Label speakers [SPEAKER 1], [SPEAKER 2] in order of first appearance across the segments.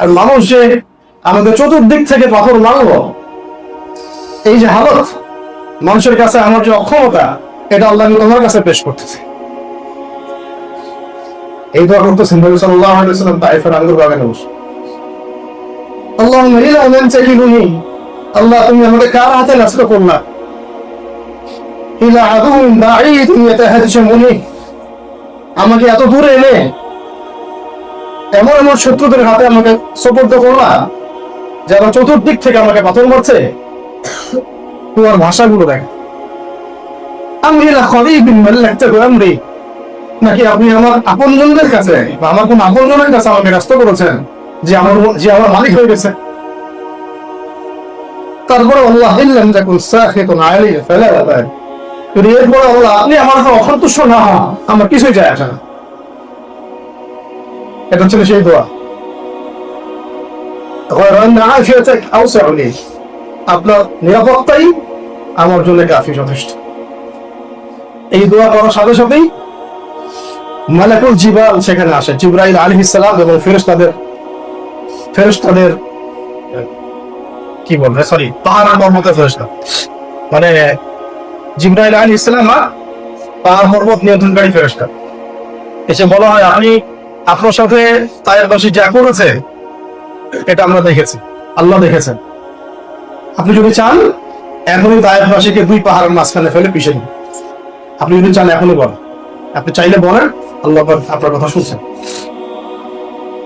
[SPEAKER 1] আর মানুষ যে আমাদের চতুর্দিক থেকে পাথর মারলো এই যে হালত, মানুষের কাছে আমার যে অক্ষমতা, এটা আল্লাহ আমি তোমার কাছে পেশ করতেছি। এই দোয়া ওয়াসাল্লাম, তাইফের আঙ্গুর বাগানে তাজিদুনি আল্লাহ তুমি কার হাতে নষ্ট করলা? ইলা ইয়াতাহাজ্জামুনি, আমাকে এত দূরে এনে এমন এমন শত্রুদের হাতে আমাকে সোপর্দ করলা যারা চতুর্দিক থেকে আমাকে পাথর মারছে। তোমার ভাষাগুলো দেখ। মাল্লাকতা আমরি নাকি আপনি আমার কাছে বা আমার কোন কাছে আমাকে ব্যস্ত করেছেন, যে আমার যে আমার মালিক হয়ে গেছে? তারপরে আল্লাহ ইল্লাম যাকুন সাখিতুন আলাইহি ফালা এরপরে আল্লাহ, আপনি আমার অসন্তুষ্ট না হন, আমার কিছুই যায় আসে না। এটা ছিল সেই দোয়া আমার জন্য কাফি যথেষ্ট এই দোয়া করার সাথে সাথেই মালাকুল জিবাল সেখানে আসে আলী এবং কি বলবে সরি পাহাড় মর্মতে ফেরেস্তা মানে জিব্রাইল আলী ইসলাম পাহাড় মর্মত নিয়ন্ত্রণকারী ফেরস্তা এসে বলা হয় আপনি আপনার সাথে তায়ের বাসী যা করেছে, এটা আমরা দেখেছি, আল্লাহ দেখেছেন। আপনি যদি চান, এখনই তায়ের বাসীকে দুই পাহাড়ের মাঝখানে ফেলে পিছিয়ে দিন। আপনি যদি চান, এখনই বলেন। আপনি চাইলে বলেন, আল্লাহ আপনার কথা শুনছেন।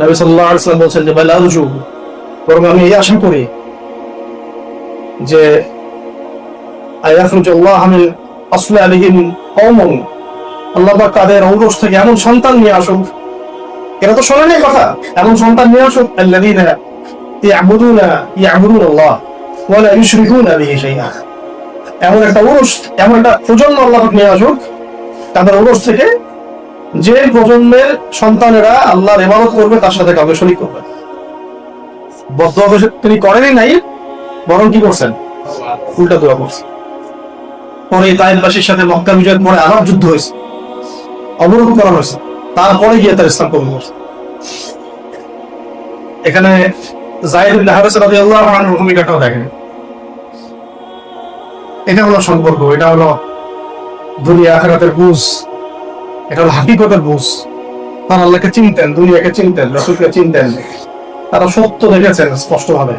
[SPEAKER 1] নবী সাল্লাল্লাহু আলাইহি বলছেন যে, বালা রুজু। বরং আমি এই আশা করি যে আল্লাহ মিন আসলাবিহিম কওমুন। আল্লাহ তাদের ঔরস থেকে এমন সন্তান নিয়ে আসুক এরা তো শোনেনি কথা। এমন সন্তান নিয়ে আসুক আল্লাহ যে প্রজন্মের সন্তানেরা আল্লাহর করবে, তার সাথে কাউকে শরীক করবে তো তিনি করেনই নাই, বরং কি করছেন? উল্টা দোয়া করছেন। পরে তাইবাসীর সাথে মক্কা বিজয়ের পরে আবার যুদ্ধ হয়েছে। অবরোধ করা হয়েছে। তারপরে গিয়ে তার ইসলাম কবুল করছে। এখানে জাহিদ হারিস রাদিয়াল্লাহু আনহুর ভূমিকাটাও দেখেন। এটা হলো সম্পর্ক, এটা হলো দুনিয়া আখেরাতের বুঝ। এটা হলো হাকিকতের বুঝ। তারা আল্লাহকে চিনতেন, দুনিয়াকে চিনতেন, রসুলকে চিনতেন। তারা সত্য দেখেছেন স্পষ্টভাবে।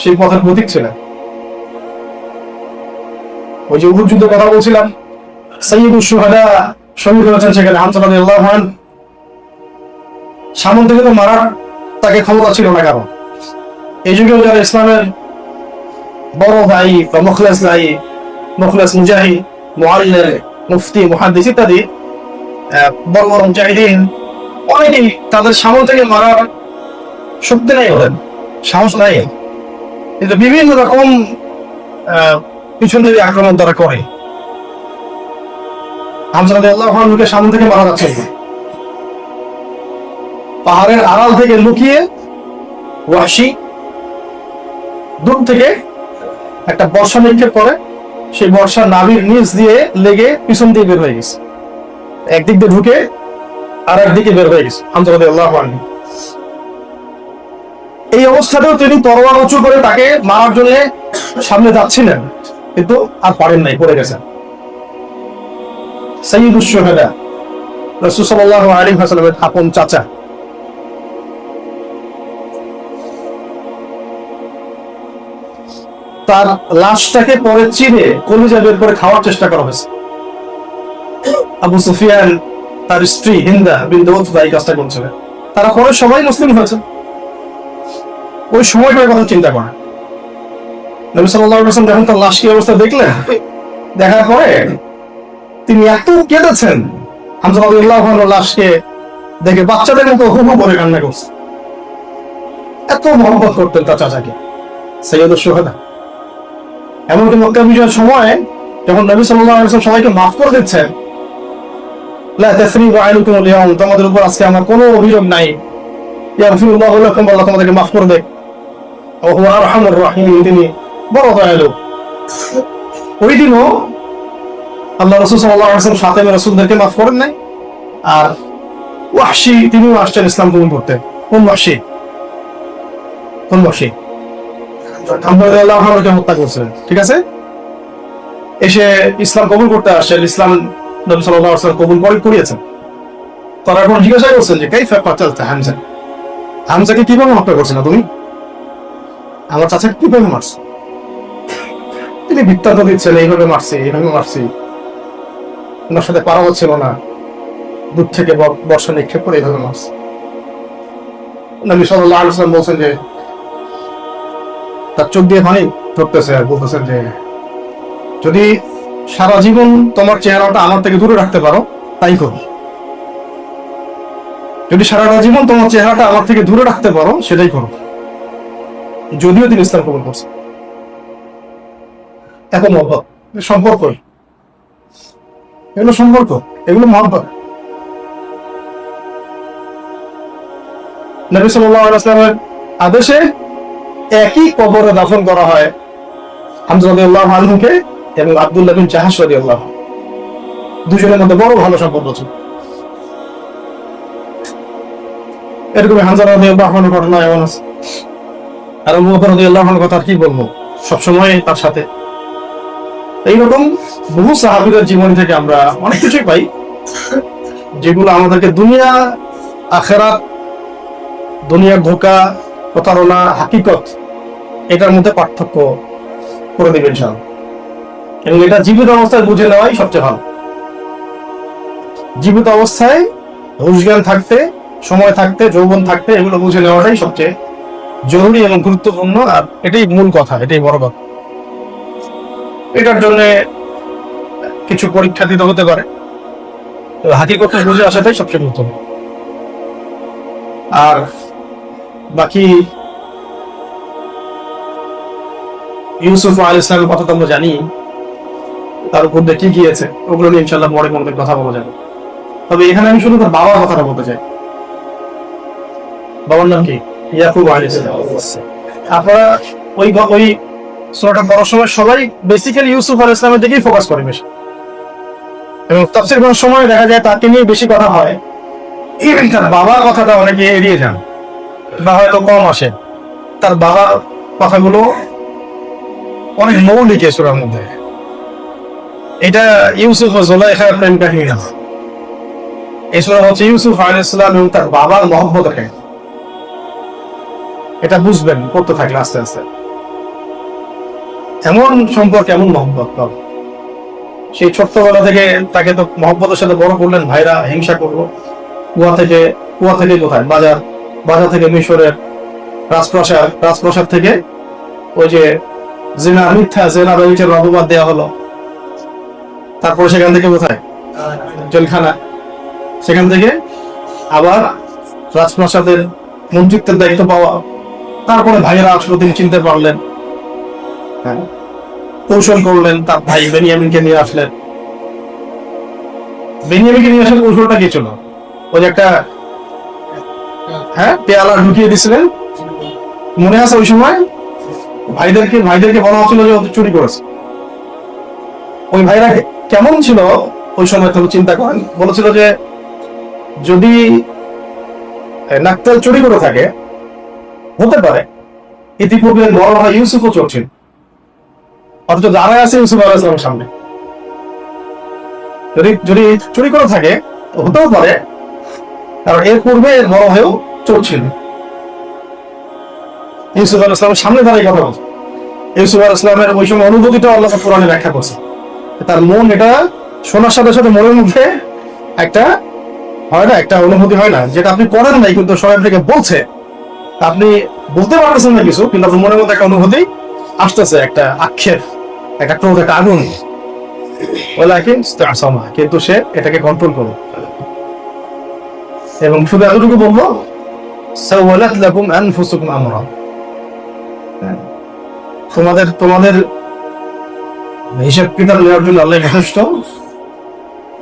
[SPEAKER 1] সেই পথের প্রতীক ছিলেন। ওই যে উহুদ যুদ্ধের কথা বলছিলাম সৈয়দুল সুহাদা শহীদ হয়েছেন সেখানে হামসা রাদিয়াল্লাহু আনহু সামন থেকে তো মারার তাকে ক্ষমতা ছিল না কারণ এই যুগেও যারা ইসলামের বড় ভাই বা মুখলেস ভাই, মুখলেস মুজাহিদ মুআল্লিম মুফতি, মুহাদ্দিস ইত্যাদি বড় বড় মুজাহিদিন, অনেকেই তাদের সামনে থেকে মারার শক্তি নাই ওদের, সাহস নাই। কিন্তু বিভিন্ন রকম পিছন থেকে আক্রমণ তারা করে। হামজা রাদিয়াল্লাহু আনহুকে সামনে থেকে মারা যাচ্ছে। পাহাড়ের আড়াল থেকে লুকিয়ে ওয়াসি দূর থেকে একটা বর্ষা নিক্ষেপ করে। সেই বর্ষা নাভির নিচ দিয়ে লেগে পিছন দিয়ে বের হয়ে গেছে। একদিক দিয়ে ঢুকে আর একদিকে বের হয়ে গেছে আন্তর্জাতিক আল্লাহ এই অবস্থাতেও তিনি তরোয়ার উঁচু করে তাকে মারার জন্য সামনে যাচ্ছিলেন। কিন্তু আর পারেন নাই, পড়ে গেছেন। সৈয়দুস সোহেদা সাল্লাহ আলী হাসালামের আপন চাচা। তার লাশটাকে পরে চিনে কলিজা বের করে খাওয়ার চেষ্টা করা হয়েছে। আবু সুফিয়ান, তার স্ত্রী হিন্দা বিন্দু এই কাজটা করছিলেন তারা পরে সবাই মুসলিম হয়েছে। ওই সময়টার কথা চিন্তা করেন। নবী আলাইহি যখন তার লাশ কি অবস্থা দেখলেন? দেখার পরে তিনি এত কেঁদেছেন। হামজা লাশকে দেখে বাচ্চাদের মতো হু হু করে কান্না করছে। এত মহব্বত করতেন তার চাচাকে সৈয়দ সোহাদা এমনকি মক্কা বিজয়ের সময় যখন নবী সাল্লাল্লাহু সবাইকে মাফ করে দিচ্ছেন তোমাদের উপর আজকে আমার কোনো অভিযোগ নাই। তোমাদেরকে মাফ করে দেয়। ও তিনি বড় দয়ালু। ওই দিনও আল্লাহ রাসূল ওয়াসাল্লাম সাথে রাসূলদেরকে মাফ করেন নাই। আর ওয়াহশি, তিনিও আসছেন ইসলাম কবুল করতে। কোন বর্ষে কোন আলহামদুলিল্লাহ হত্যা ঠিক আছে? এসে ইসলাম কবুল করতে আসছেন, ইসলাম নবী কবুল করে করিয়েছেন। তারা এখন জিজ্ঞাসা করছেন যে, কাইফা কাতালতা হামজা? হামজাকে কীভাবে হত্যা করছে না তুমি? আমার চাচাকে কীভাবে মারছে? তিনি বৃত্তান্ত দিচ্ছেন, এইভাবে মারছে, এইভাবে মারছি। ওনার সাথে পারা হচ্ছিল না। দূর থেকে বর্ষা নিক্ষেপ করে এইভাবে মারছে নবী সাল্লাল্লাহু আলাইহি ওয়াসাল্লাম বলছেন যে, তার চোখ দিয়ে পানি ধরতেছে আর বলতেছেন যে, যদি সারা জীবন তোমার চেহারাটা আমার থেকে দূরে রাখতে পারো, তাই করো। যদি সারাটা জীবন তোমার চেহারাটা আমার থেকে দূরে রাখতে পারো, সেটাই করো। যদিও তিনি ইসলাম কবুল করছে এত মহব্বত সম্পর্কই এগুলো সম্পর্ক, এগুলো মহব্বত। নবী ওয়াসাল্লামের আদেশে একই কবরে দাফন করা হয় হামজা রাদিয়াল্লাহু এবং আব্দুল্লাহ বিন জাহাশ রাদিয়াল্লাহু দুজনের মধ্যে বড় ভালো সম্পর্ক ছিল। এরকম হামজা ঘটনা এমন আছে। আর কথা কি বলব? সবসময় তার সাথে এইরকম বহু সাহাবীদের জীবন থেকে আমরা অনেক কিছুই পাই, যেগুলো আমাদেরকে দুনিয়া, আখেরাত, দুনিয়া ধোকা, প্রতারণা, হাকিকত, এটার মধ্যে পার্থক্য করে দেবেন সব এবং এটা জীবিত অবস্থায় বুঝে নেওয়াই সবচেয়ে ভালো। জীবিত অবস্থায় হুশ জ্ঞান থাকতে, সময় থাকতে, যৌবন থাকতে, এগুলো বুঝে নেওয়াটাই সবচেয়ে জরুরি এবং গুরুত্বপূর্ণ, আর এটাই মূল কথা, এটাই বড় কথা। এটার জন্য কিছু পরীক্ষা দিতে হতে পারে। হাকিকত বুঝে আসাটাই সবচেয়ে গুরুত্বপূর্ণ। আর বাকি ইউসুফ আল ইসলামের কথা তো আমরা জানি, তার উপর দিয়ে কি গিয়েছে, ওগুলো নিয়ে ইনশাল্লাহ পরে কোনোদিন কথা বলা যাবে। তবে এখানে আমি শুধু তার বাবার কথাটা বলতে চাই। বাবার নাম কি? ইয়াকুব আল ইসলাম আপনারা ওই ওই সময় সবাই বেসিক্যালি ইউসুফ আল ইসলামের দিকেই ফোকাস করে বেশি। এবং করার সময় দেখা যায় তাকে নিয়ে বেশি কথা হয়। তার বাবার কথাটা অনেকে এড়িয়ে যান। বা হয়তো কম আসে। তার বাবার কথাগুলো অনেক মৌলিক সুরার মধ্যে। এটা ইউসুফ জোলাইখার প্রেম কাহিনী না। হচ্ছে ইউসুফ আলাইহিসসালাম এবং তার বাবার মহব্বত এটা বুঝবেন করতে থাকলে আস্তে আস্তে। এমন সম্পর্ক, এমন মহব্বত পাবে সেই ছোট্টবেলা থেকে তাকে তো মহব্বতের সাথে বড় করলেন, ভাইরা হিংসা করল। কুয়া থেকে কুয়া থেকে কোথায়? বাজার বাজার থেকে মিশরের রাজপ্রাসাদ রাজপ্রাসাদ থেকে ওই যে জেনা মিথ্যা, জেনা রয়েছে অপবাদ দেওয়া হলো। তারপরে সেখান থেকে কোথায়? জেলখানা। সেখান থেকে আবার রাজপ্রাসাদের মন্ত্রিত্বের দায়িত্ব পাওয়া। তারপরে ভাইয়েরা আসলো তিনি চিনতে পারলেন। কৌশল করলেন তার ভাই বেনিয়ামিনকে নিয়ে আসলেন। বেনিয়ামিনকে নিয়ে আসার কৌশলটা কি ছিল? ওই একটা হ্যাঁ পেয়ালা ঢুকিয়ে দিছিলেন। মনে আছে ওই সময়? ভাইদেরকে ভাইদেরকে বলা হচ্ছিল যে ওদের চুরি করেছে। ওই ভাইরা কেমন ছিল? ওই সময় তুমি চিন্তা করেন। বলেছিল যে যদি নাকতাল চুরি করে থাকে, হতে পারে। ইতিপূর্বে বড় ভাই ইউসুফও চলছিল অথচ দাঁড়ায় আছে ইউসুফ আলাইসলামের সামনে। যদি যদি চুরি করে থাকে হতেও পারে, কারণ এর পূর্বে বড় হয়েও চলছিল। ইউসুফ আল ইসলামের সামনে দাঁড়িয়ে কথা বলছে। ইউসুফ আল ইসলামের ওই সময় অনুভূতিটা আল্লাহ কোরআনে ব্যাখ্যা করছে। তার মন এটা শোনার সাথে সাথে মনের মধ্যে একটা হয় না, একটা অনুভূতি হয় না, যেটা আপনি করেন নাই, কিন্তু সবাই আপনাকে বলছে। আপনি বলতে পারতেছেন না কিছু, কিন্তু আপনার মনের মধ্যে একটা অনুভূতি আসতেছে একটা আক্ষেপ, একটা ক্রোধ, একটা আগুন ওলাকিন ইস্তাসমা। কিন্তু সে এটাকে কন্ট্রোল করবে এবং শুধু এতটুকু বলব, সাওয়ালাত লাকুম আনফুসুকুম আমরা। তোমাদের তোমাদের হিসাব কিতাব নেওয়ার জন্য আল্লাহ যথেষ্ট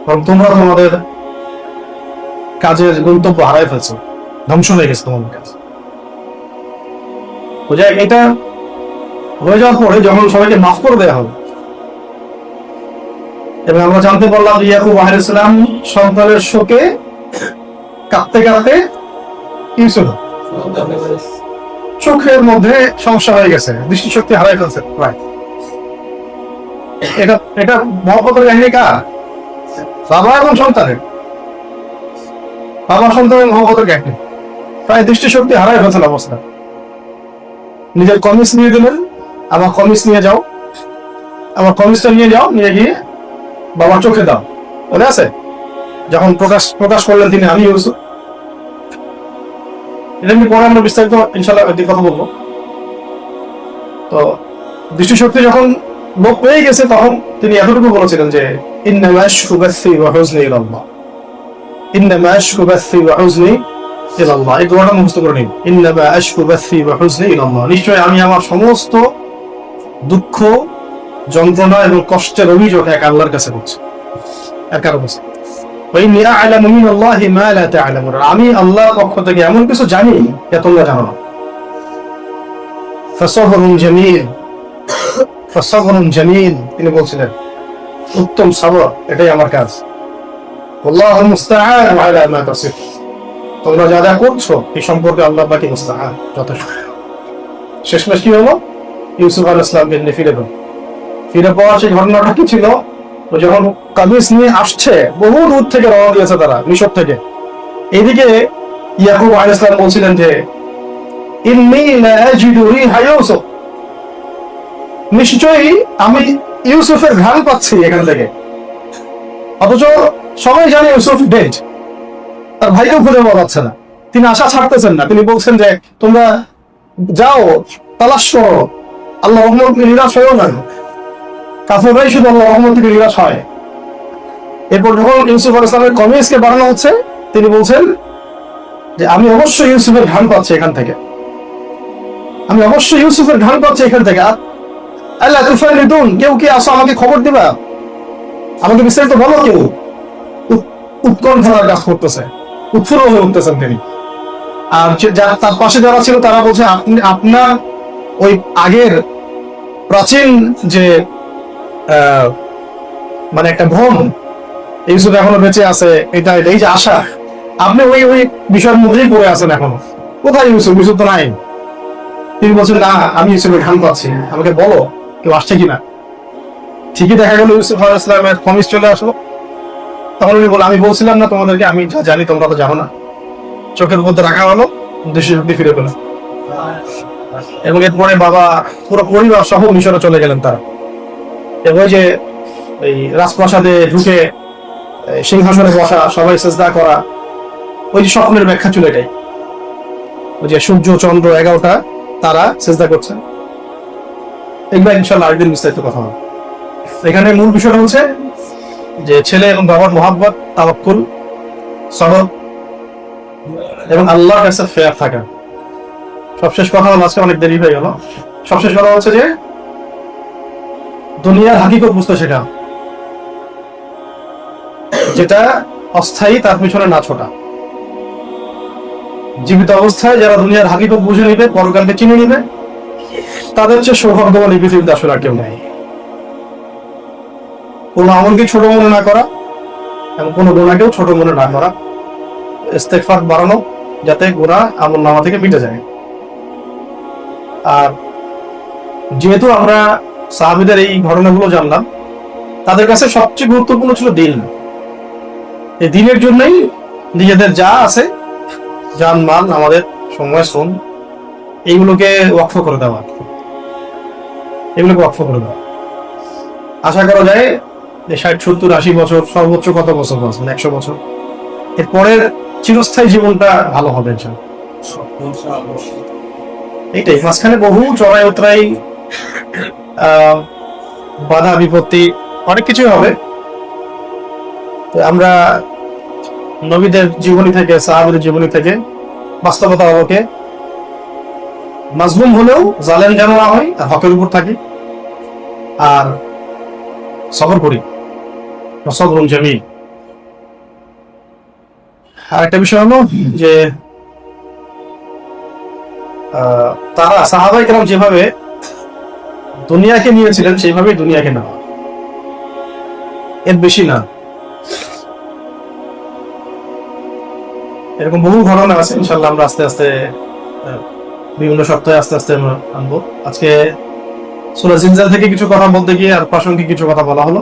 [SPEAKER 1] কারণ তোমরা তোমাদের কাজের গন্তব্য হারাই ফেলছো ধ্বংস হয়ে গেছে তোমাদের বোঝা, এটা হয়ে যাওয়ার পরে যখন সবাইকে মাফ করে দেওয়া হবে এবং আমরা জানতে পারলাম যে ইয়াকুব আলাইহিস সালাম সন্তানের শোকে কাঁদতে কাঁদতে কি চোখের মধ্যে সমস্যা হয়ে গেছে, দৃষ্টিশক্তি হারাই ফেলছে প্রায়। এটা এটা মহব্বতের কাহিনী কার? বাবা এবং সন্তানের। বাবা, সন্তানের মহব্বতের কাহিনী। প্রায় দৃষ্টিশক্তি হারাই ফেলছেন অবস্থা। নিজের কমিস নিয়ে দিলেন আমার কমিস নিয়ে যাও। আমার কমিসটা নিয়ে যাও, নিয়ে গিয়ে বাবা চোখে দাও। মনে আছে? যখন প্রকাশ প্রকাশ করলেন তিনি, আমি এটা পরে আমরা বিস্তারিত ইনশাল্লাহ একদিন কথা বলব। তো দৃষ্টিশক্তি যখন লোক পেয়ে গেছে, তখন তিনি এতটুকু বলেছিলেন যে নিশ্চয় আমি আমার সমস্ত দুঃখ, যন্ত্রণা এবং কষ্টের অভিযোগ এক আল্লাহর কাছে করছে আর কারও কাছে আমি আল্লাহ পক্ষ থেকে এমন কিছু জানি যা তোমরা জানো না। ফসহরুন জামিল। ফসহরুন জামিল, তিনি বলছিলেন, উত্তম সাবর এটাই আমার কাজ। আল্লাহ মুস্তাহান আলা মা তাসিফ। তোমরা যা যা করছ, এই সম্পর্কে আল্লাহ বাকি মুস্তাহান যথেষ্ট। শেষমেশ কি হলো? ইউসুফ আল ইসলামকে নিয়ে ফিরে পেল। ফিরে পাওয়ার সেই ঘটনাটা কি ছিল? তো যখন কামিজ নিয়ে আসছে, বহু দূর থেকে রওনা দিয়েছে তারা, মিশর থেকে। এইদিকে ইয়াকুব আলাইহিস সালাম বলছিলেন যে নিশ্চয়ই আমি ইউসুফের ঘ্রাণ পাচ্ছি এখান থেকে। অথচ সবাই জানে ইউসুফ ডেড তার ভাইকেও খুঁজে পাওয়া যাচ্ছে না। তিনি আশা ছাড়তেছেন না। তিনি বলছেন যে, তোমরা যাও, তালাশ করো। আল্লাহ রহমত নিরাশ হয়েও না কাফেররাই শুধু আল্লাহ রহমত নিরাশ হয়। এরপর যখন ইউসুফ আল ইসলামের কমিউনিস্টকে বাড়ানো হচ্ছে, তিনি বলছেন যে, আমি অবশ্যই ইউসুফের ঘান পাচ্ছি এখান থেকে। আমি অবশ্যই ইউসুফের ঘান পাচ্ছি এখান থেকে। আল্লাহ তুফাইল রিদুন কেউ কি আসো আমাকে খবর দিবা? আমাকে বিস্তারিত বলো কেউ? উৎ- উৎকণ্ঠার কাজ করতেছে। উৎফুল্ল হয়ে উঠতেছেন তিনি। আর তার পাশে যারা ছিল, তারা বলছে, আপনি আপনার ওই আগের প্রাচীন যে মানে একটা ভ্রম, ইউসুফ এখনও বেঁচে আছে, এটা এই যে আশা। আপনি ওই ওই বিষয়ের মধ্যেই পড়ে আছেন এখনও। কোথায় ইউসুফ? ইউসুফ তো নাই। তিনি বলছেন, না, আমি ইউসুফের ঘাম পাচ্ছি আমাকে বলো, কেউ আসছে কিনা? ঠিকই দেখা গেল, ইউসুফ আলাহ ইসলামের কমিস চলে আসলো। তখন উনি বলে আমি বলছিলাম না তোমাদেরকে, আমি যা জানি, তোমরা তো জানো না। চোখের মধ্যে রাখা হলো, দৃষ্টিশক্তি ফিরে পেল। এবং এরপরে বাবা পুরো পরিবার সহ মিশরে চলে গেলেন তারা। এবং যে এই রাজপ্রাসাদে ঢুকে সিংহাসনে বসা, সবাই চেষ্টা করা, ওই যে স্বপ্নের ব্যাখ্যা ছিল এটাই। ওই যে সূর্য, চন্দ্র এগারোটা, তারা চেষ্টা করছে। এগুলো ইনশাল্লাহ আরেকদিন বিস্তারিত কথা হবে। এখানে মূল বিষয়টা হচ্ছে যে ছেলে এবং বাবার মোহাব্বত, তাওয়াক্কুল সবর এবং আল্লাহর কাছে ফেয়ার থাকা। সবশেষ কথা হলো আজকে অনেক দেরি হয়ে গেল। সবশেষ কথা হচ্ছে যে, দুনিয়ার হাকিকত বুঝতে সেটা। যেটা অস্থায়ী, তার পিছনে না ছোটা। জীবিত অবস্থায় যারা দুনিয়ার হাকিকত বুঝে নিবে, পরকালকে চিনে নিবে, তাদের চেয়ে সৌভাগ্যবান এই পৃথিবীতে আসলে আর কেউ নেই। কোনো আমলকে ছোট মনে না করা এবং কোনো গোনাকেও ছোট মনে না করা। ইস্তেকফার বাড়ানো যাতে গোনা আমল নামা থেকে মিটে যায়। আর যেহেতু আমরা সাহাবিদের এই ঘটনাগুলো জানলাম, তাদের কাছে সবচেয়ে গুরুত্বপূর্ণ ছিল দিন। এই দিনের জন্যই নিজেদের যা আছে, যান মাল আমাদের সময় শ্রম এইগুলোকে ওয়াকফ করে দেওয়া। এগুলোকে ওয়াকফ করে দেওয়া। আশা করা যায় যে ষাট, সত্তর, আশি বছর, সর্বোচ্চ কত বছর বাঁচবেন একশো বছর। এরপরের চিরস্থায়ী জীবনটা ভালো হবে ইনশাআল্লাহ। এইটাই, মাঝখানে বহু চড়াই উতরাই বাধা বিপত্তি, অনেক কিছুই হবে। আমরা নবীদের জীবনী থেকে, সাহাবিদের জীবনী থেকে বাস্তবতা আলোকে মাজলুম হলেও জালেম যেন না হয়, আর হকের উপর থাকি, আর সবর করি। সবরুন জামি আর একটা বিষয় হলো যে তারা সাহাবাই কেরাম যেভাবে দুনিয়াকে নিয়েছিলেন সেইভাবে দুনিয়াকে নেওয়া। এর বেশি না। এরকম বহু ঘটনা আছে ইনশাল্লাহ আমরা আস্তে আস্তে বিভিন্ন সপ্তাহে আস্তে আস্তে আমরা আনব। আজকে সুরা জিনজাল থেকে কিছু কথা বলতে গিয়ে আর প্রাসঙ্গিক কিছু কথা বলা হলো।